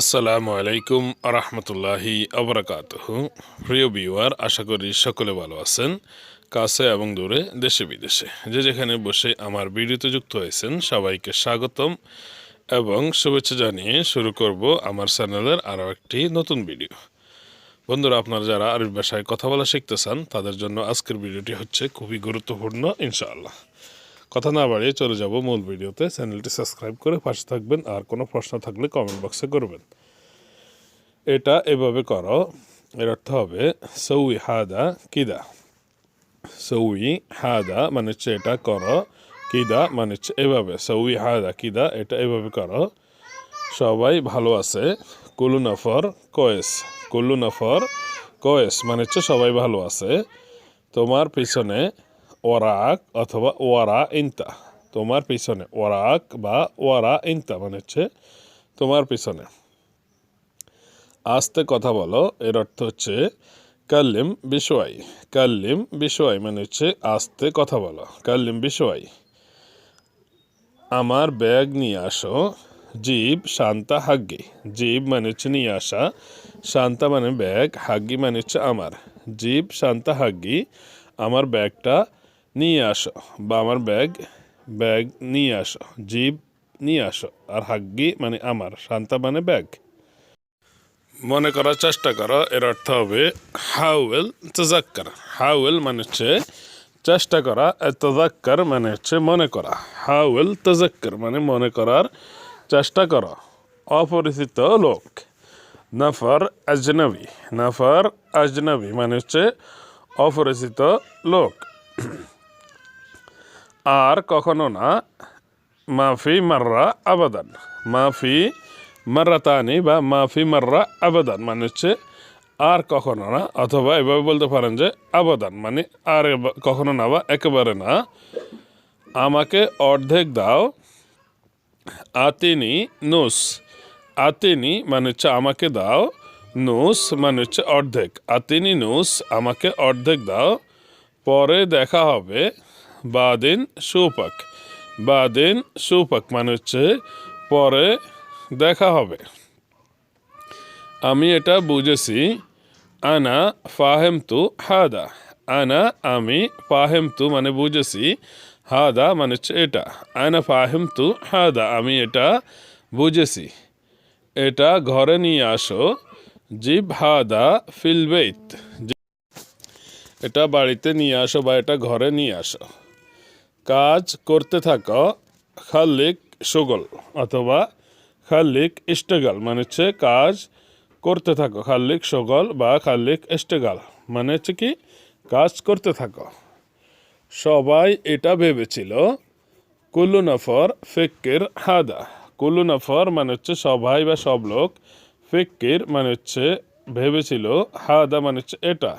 আসসালামু আলাইকুম আরহামতুল্লাহি আবরাকাতহ। প্রিয় বিওয়ার আশা করি সকলে ভালো আছেন, কাছে এবং দূরে, দেশে বিদেশে। যে যেখানে বসে আমার ভিডিওতে যুক্ত হয়েছেন, সবাইকে স্বাগতম এবং শুভেচ্ছা জানিয়ে শুরু করব আমার চ্যানেলের আরও একটি নতুন ভিডিও। বন্ধুরা, আপনারা যারা আরবি ভাষায় কথা বলা শিখতে চান, তাদের জন্য আজকের ভিডিওটি হচ্ছে খুবই গুরুত্বপূর্ণ, ইনশাআল্লাহ। কথা না বাড়িয়ে চলে যাব মূল ভিডিওতে। চ্যানেলটি সাবস্ক্রাইব করে পাশে থাকবেন আর কোনো প্রশ্ন থাকলে কমেন্ট বক্সে করবেন। এটা এভাবে করো। এর অর্থ হবে, সৌই হাদা কিদা। সৌই হাদা মানে হচ্ছে এটা করো, কিদা মানে হচ্ছে এভাবে। সৌই হাদা কিদা, এটা এভাবে করো। সবাই ভালো আছে। কুলু নফর কয়েস। কুলু নফর কয়েস মানে হচ্ছে সবাই ভালো আছে। তোমার পিছনে ওরাক অথবা ওয়ারা ইন্তা। তোমার পিছনে ওরাক বা ওয়ারা ইন্তা মানে হচ্ছে তোমার পিছনে। আস্তে কথা বলো, এর অর্থ হচ্ছে কাল্লিম বিষয় কাল্লিম বিষয় মানে হচ্ছে আস্তে কথা বলো। কাল্লিম বিষয় আমার ব্যাগ নিয়ে আসো। জীব শান্তা হাগ্গি। জীব মানে হচ্ছে নিয়ে আসা। শান্তা মানে ব্যাগ, হাগ্গি মানে হচ্ছে আমার। জীব শান্তা হাগ্গি। আমার ব্যাগটা নিয়ে আসো বা আমার ব্যাগ ব্যাগ নিয়ে আসো জীব নিয়ে আসো, আর হাগ্গি মানে আমার, শান্তা মানে ব্যাগ। মনে করার চেষ্টা করো, এর অর্থ হবে হাউয়েল তজাক্কার। হাউয়েল মানে হচ্ছে চেষ্টা করা তজাক্কার মানে হচ্ছে মনে করা। হাউয়েল তজাক্কার মানে মনে করার চেষ্টা করো। অপরিচিত লোক। নাফার আজনবী। নাফার আজনবী মানে হচ্ছে অপরিচিত লোক। আর কখনো না। মাফি মাররা আবাদান। মাফি মার্রাতানি বা মাফি মাররা আবাদান মানে হচ্ছে আর কখনো না, অথবা এভাবে বলতে পারেন যে আবাদান মানে আর কখনো না বা একেবারে না। আমাকে অর্ধেক দাও। আতিনি নুস। আতিনি মানে হচ্ছে আমাকে দাও। নুস মানে হচ্ছে অর্ধেক। আতিনি নুস আমাকে অর্ধেক দাও। পরে দেখা হবে বাদিন সুপাক। বাদিন সুপাক মানে হচ্ছে পরে দেখা হবে। আমি এটা বুঝেছি। আনা ফাহেম তু হাদা। আনা আমি ফাহেম তু মানে বুঝেছি। হাদা মানে হচ্ছে এটা। আনা ফাহেম তু হাদা। আমি এটা বুঝেছি। এটা ঘরে নিয়ে আসো। জিব হাদা ফিলবেইত এটা বাড়িতে নিয়ে আসো বা এটা ঘরে নিয়ে আসো। কাজ করতে থাকো খালিক সুগল অথবা খাল্লিক ইস্টেগাল মানে হচ্ছে কাজ করতে থাকো। খাল্লিক সগল বা খাল্লিক ইস্টেগাল মানে হচ্ছে কি কাজ করতে থাকো। সবাই এটা ভেবেছিল, কুল্লু নফর ফিক্কির হাদা। কুল্লু নফর মানে হচ্ছে সবাই বা সব লোক। ফিক্কির মানে হচ্ছে ভেবেছিল, হাদা মানে হচ্ছে এটা।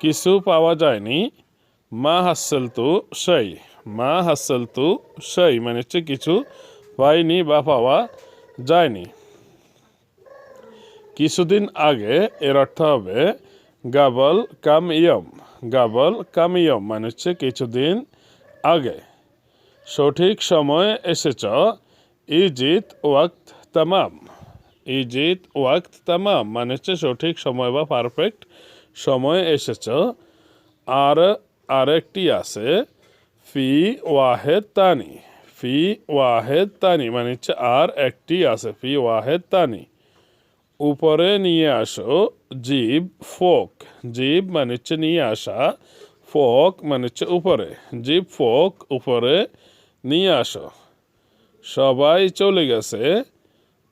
কিছু পাওয়া যায়নি মা হাসল তু সেই, মা হাসল তু সেই মানে হচ্ছে কিছু পাইনি বা পাওয়া যায়নি। কিছুদিন আগে এর অর্থ হবে গাবল কাম ইয়ম, গাবল কাম ইয়ম মানে হচ্ছে কিছুদিন আগে। সঠিক সময়ে এসেছ, ইজিত ওয়াক্ত তামাম, ইজিত ওয়াক্ত তামাম মানে হচ্ছে সঠিক সময় বা পারফেক্ট সময় এসেছ। আর আরেকটি আছে, ফি ওয়াহেদ তানি, ফি ওয়াহেদ তানি মানে হচ্ছে আর একটি আছে, ফি ওয়াহেদ তানি। উপরে নিয়ে আসো, জীব, ফোক, জীব মানে হচ্ছে নিয়ে আসা, ফোক মানে হচ্ছে উপরে, জীব, ফোক, উপরে নিয়ে আসো। সবাই চলে গেছে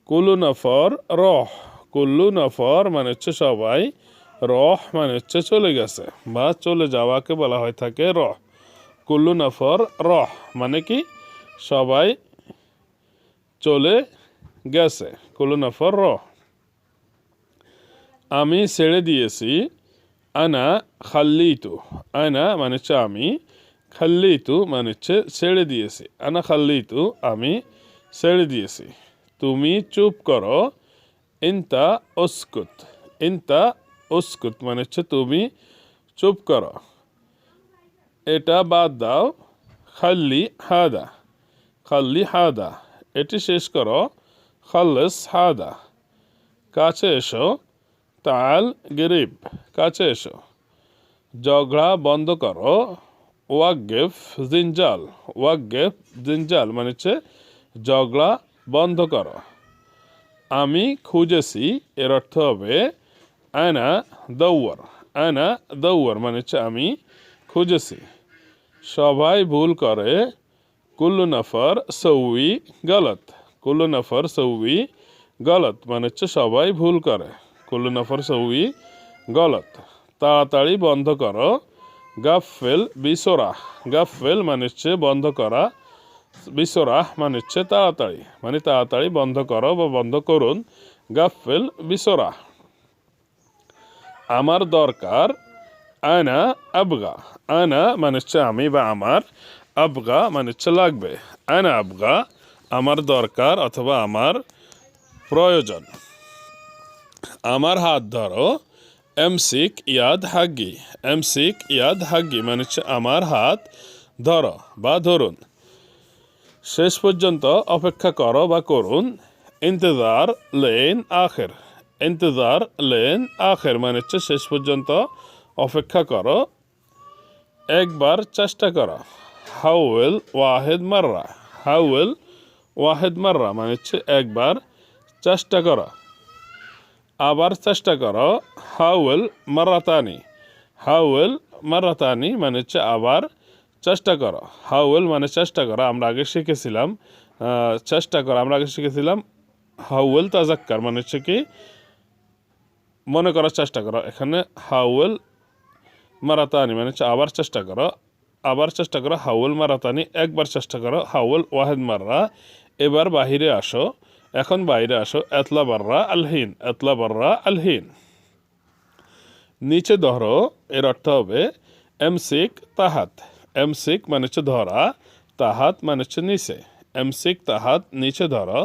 কুলু নফর রহ কুল্লু নফর মানে হচ্ছে সবাই রহ মানে হচ্ছে চলে গেছে বা চলে যাওয়াকে বলা হয় থাকে রহ। কুল্লু নফর রহ মানে কি? সবাই চলে গেছে। কুল্লু নফর রহ। আমি ছেড়ে দিয়েছি। আনা খাল্লিতু। আনা মানে হচ্ছে আমি। খাল্লিতু মানে হচ্ছে ছেড়ে দিয়েছি। আনা খাল্লিতু, আমি ছেড়ে দিয়েছি। তুমি চুপ করো। ইনতা অস্কুত ইনতা উস্কুত মানে হচ্ছে তুমি চুপ করো। এটা বাদ দাও। খাল্লি হাদা খাল্লি হাদা, এটি শেষ করো। খাল্লাস হাদা, কাছে এসো। তাল গরিব, কাছে এসো। ঝগড়া বন্ধ করো। ওয়াকগেফ জিনজাল ওয়াকগেফ জিনজাল মানে হচ্ছে ঝগড়া বন্ধ করো। আমি খুঁজেছি, এর অর্থ হবে আয়না দৌয়ার আয়না দৌয়ার মানে হচ্ছে আমি খুঁজেছি। সবাই ভুল করে। কুল্লু নফর সৌই গলত। কুল্লু নফর সৌই গলত মানে হচ্ছে সবাই ভুল করে। কুল্লু নফর সৌই গলত। তাড়াতাড়ি বন্ধ করো। গাফেল বিসোরা গাফেল মানে হচ্ছে বন্ধ করা। বিসোরা মানে হচ্ছে তাড়াতাড়ি। মানে তাড়াতাড়ি বন্ধ করো বা বন্ধ করুন। গাফেল বিসোরা আমার দরকার আয়না আবগা আয়না মানে হচ্ছে আমি বা আমার, আবগা মানে হচ্ছে লাগবে। আয়না আবগা, আমার দরকার অথবা আমার প্রয়োজন। আমার হাত ধরো, এমসিক ইয়াদ হাগি এমসিক ইয়াদ হাগি মানে হচ্ছে আমার হাত ধরো বা ধরুন। শেষ পর্যন্ত অপেক্ষা করো বা করুন। ইন্তজার লেন আখের। ইন্তজার লেন আখের মানে হচ্ছে শেষ পর্যন্ত। অপেক্ষা করো। একবার চেষ্টা করো। হাউল ওয়াহেদ মাররা। হাউল ওয়াহেদ মাররা মানে হচ্ছে একবার চেষ্টা করো। আবার চেষ্টা করো। হাউল মারাতানি। হাউল মারাতানি মানে হচ্ছে আবার চেষ্টা করো। হাউল মানে চেষ্টা করো। আমরা আগে শিখেছিলাম চেষ্টা করো। আমরা আগে শিখেছিলাম হাউল তাজাক্কার মানে হচ্ছে কি? মনে করার চেষ্টা করো, এখানে হাউল মারাতানি মানে আবার চেষ্টা করো, আবার চেষ্টা করো, হাউল মারাতানি, একবার চেষ্টা করো, হাউল ওয়াহেদ মাররা, এবার বাহিরে আসো, এখন বাইরে আসো, এতলা বাররা আলহিন এতলা বাররা আলহিন নিচে ধরো, এর অর্থ হবে এমসিক তাহাত, এমসিক মানে হচ্ছে ধরা, তাহাত মানে হচ্ছে নিচে, এমসিক তাহাত নিচে ধরো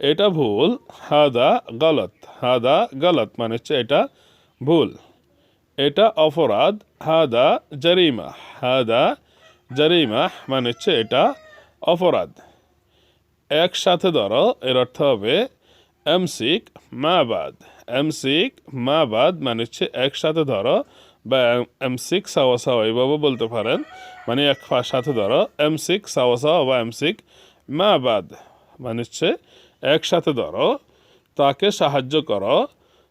এটা ভুল। হাদা গলত। হাদা গলত মানে হচ্ছে এটা ভুল। এটা অপরাধ। হাদা জারিমা। হাদা জারিমা মানে হচ্ছে এটা অপরাধ। একসাথে ধরো, এর অর্থ হবে এমসিক মাবাদ। এমসিক মাবাদ মানে হচ্ছে একসাথে ধরো বা এমসিক সাওয়া সাওয়া, এইভাবে বলতে পারেন। মানে এক সাথে ধরো, এমসিক সাওয়া সাওয়া বা এম এমসিক মাবাদ। মানে হচ্ছে একসাথে ধরো তাকে সাহায্য করো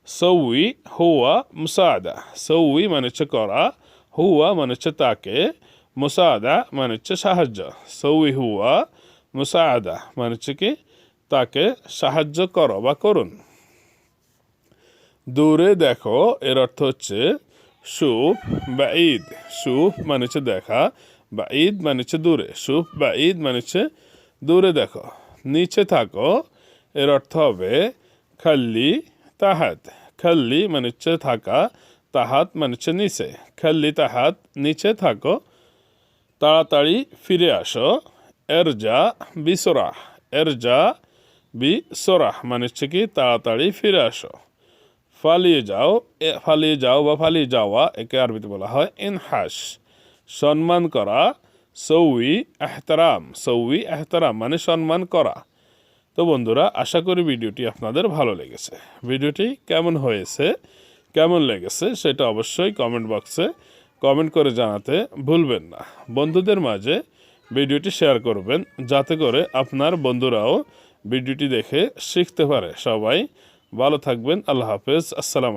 সৌই হুয়া মুসাদা সৌই মানে হচ্ছে করা হুয়া মানে হচ্ছে তাকে মুসাদা মানে হচ্ছে সাহায্য সৌই হুয়া মুসাদা মানে হচ্ছে কি তাকে সাহায্য করো বা করুন দূরে দেখো এর অর্থ হচ্ছে সুফ বা ঈদ সুফ মানে হচ্ছে দেখা বা ঈদ মানে হচ্ছে দূরে সুফ বা ঈদ মানে হচ্ছে দূরে দেখো নিচে থাকো এর অর্থ হবে খাল্লি তাহাত। খাল্লি মানে হচ্ছে থাকা, তাহাত মানে হচ্ছে নিচে। খাল্লি তাহাত, নিচে থাকো, তাড়াতাড়ি ফিরে আসো। এরজা বিসরাহ। এরজা বিসরাহ মানে হচ্ছে কি, তাড়াতাড়ি ফিরে আসো। ফালিয়ে যাও ফালিয়ে যাও বা ফালিয়ে যাওয়া, একে আরবিতে বলা হয় ইনহাস। সম্মান করা, সৌই এহতারাম। সৌই এহতারাম মানে সম্মান করা। তো বন্ধুরা, আশা করি ভিডিওটি আপনাদের ভালো লেগেছে। ভিডিওটি কেমন হয়েছে, কেমন লেগেছে সেটা অবশ্যই কমেন্ট বক্সে কমেন্ট করে জানাতে ভুলবেন না। বন্ধুদের মাঝে ভিডিওটি শেয়ার করবেন, যাতে করে আপনার বন্ধুরাও ভিডিওটি দেখে শিখতে পারে। সবাই ভালো থাকবেন, আল্লাহ হাফেজ, আসসালাম